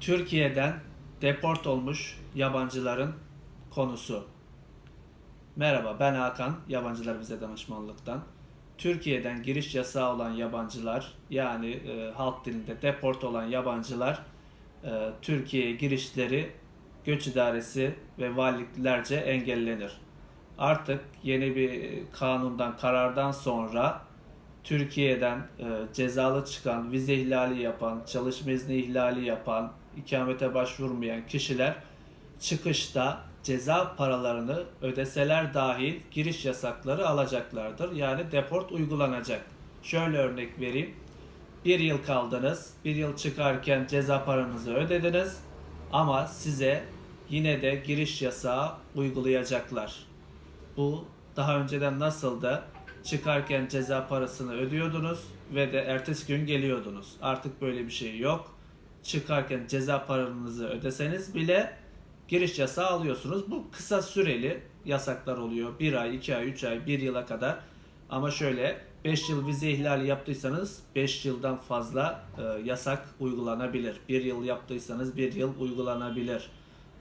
Türkiye'den deport olmuş yabancıların konusu. Merhaba ben Hakan, Yabancılar Vize Danışmanlık'tan. Türkiye'den giriş yasağı olan yabancılar yani e, halk dilinde deport olan yabancılar e, Türkiye'ye girişleri göç idaresi ve valiliklerce engellenir. Artık yeni bir kanundan, karardan sonra Türkiye'den e, cezalı çıkan, vize ihlali yapan, çalışma izni ihlali yapan, ikamete başvurmayan kişiler çıkışta ceza paralarını ödeseler dahil giriş yasakları alacaklardır. Yani deport uygulanacak. Şöyle örnek vereyim. Bir yıl kaldınız, bir yıl çıkarken ceza paranızı ödediniz ama size yine de giriş yasağı uygulayacaklar. Bu daha önceden nasıldı? Çıkarken ceza parasını ödüyordunuz ve de ertesi gün geliyordunuz. Artık böyle bir şey yok. Çıkarken ceza paranızı ödeseniz bile giriş yasağı alıyorsunuz. Bu kısa süreli yasaklar oluyor. 1 ay, 2 ay, 3 ay, 1 yıla kadar. Ama şöyle 5 yıl vize ihlali yaptıysanız 5 yıldan fazla e, yasak uygulanabilir. 1 yıl yaptıysanız 1 yıl uygulanabilir.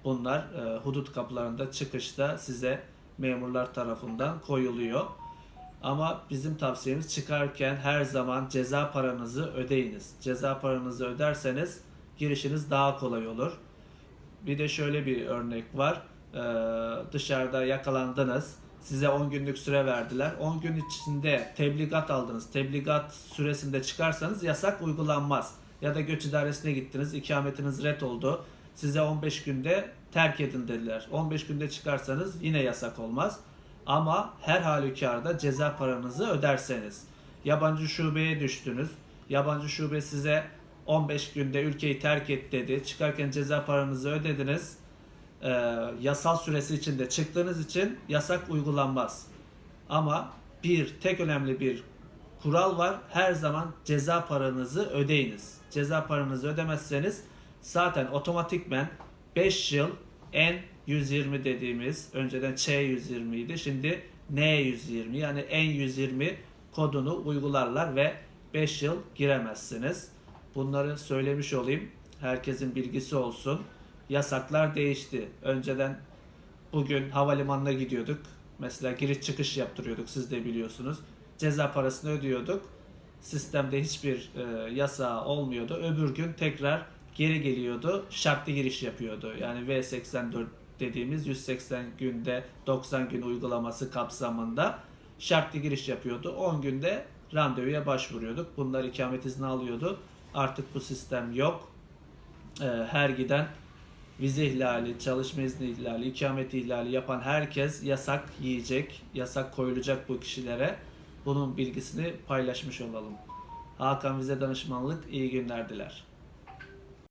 Bunlar e, hudut kapılarında çıkışta size memurlar tarafından koyuluyor. Ama bizim tavsiyemiz çıkarken her zaman ceza paranızı ödeyiniz. Ceza paranızı öderseniz girişiniz daha kolay olur. Bir de şöyle bir örnek var. Ee, dışarıda yakalandınız. Size 10 günlük süre verdiler. 10 gün içinde tebligat aldınız. Tebligat süresinde çıkarsanız yasak uygulanmaz. Ya da göç idaresine gittiniz. ikametiniz ret oldu. Size 15 günde terk edin dediler. 15 günde çıkarsanız yine yasak olmaz. Ama her halükarda ceza paranızı öderseniz. Yabancı şubeye düştünüz. Yabancı şube size 15 günde ülkeyi terk et dedi. Çıkarken ceza paranızı ödediniz. Ee, yasal süresi içinde çıktığınız için yasak uygulanmaz. Ama bir tek önemli bir kural var. Her zaman ceza paranızı ödeyiniz. Ceza paranızı ödemezseniz zaten otomatikmen 5 yıl N 120 dediğimiz önceden Ç 120 idi. Şimdi N 120 yani N 120 kodunu uygularlar ve 5 yıl giremezsiniz. Bunları söylemiş olayım. Herkesin bilgisi olsun. Yasaklar değişti. Önceden bugün havalimanına gidiyorduk. Mesela giriş çıkış yaptırıyorduk siz de biliyorsunuz. Ceza parasını ödüyorduk. Sistemde hiçbir e, yasağı olmuyordu. Öbür gün tekrar geri geliyordu. Şartlı giriş yapıyordu. Yani V84 dediğimiz 180 günde 90 gün uygulaması kapsamında şartlı giriş yapıyordu. 10 günde randevuya başvuruyorduk. Bunlar ikamet izni alıyordu. Artık bu sistem yok. Ee, her giden vize ihlali, çalışma izni ihlali, ikamet ihlali yapan herkes yasak yiyecek, yasak koyulacak bu kişilere. Bunun bilgisini paylaşmış olalım. Hakan Vize Danışmanlık iyi günler diler.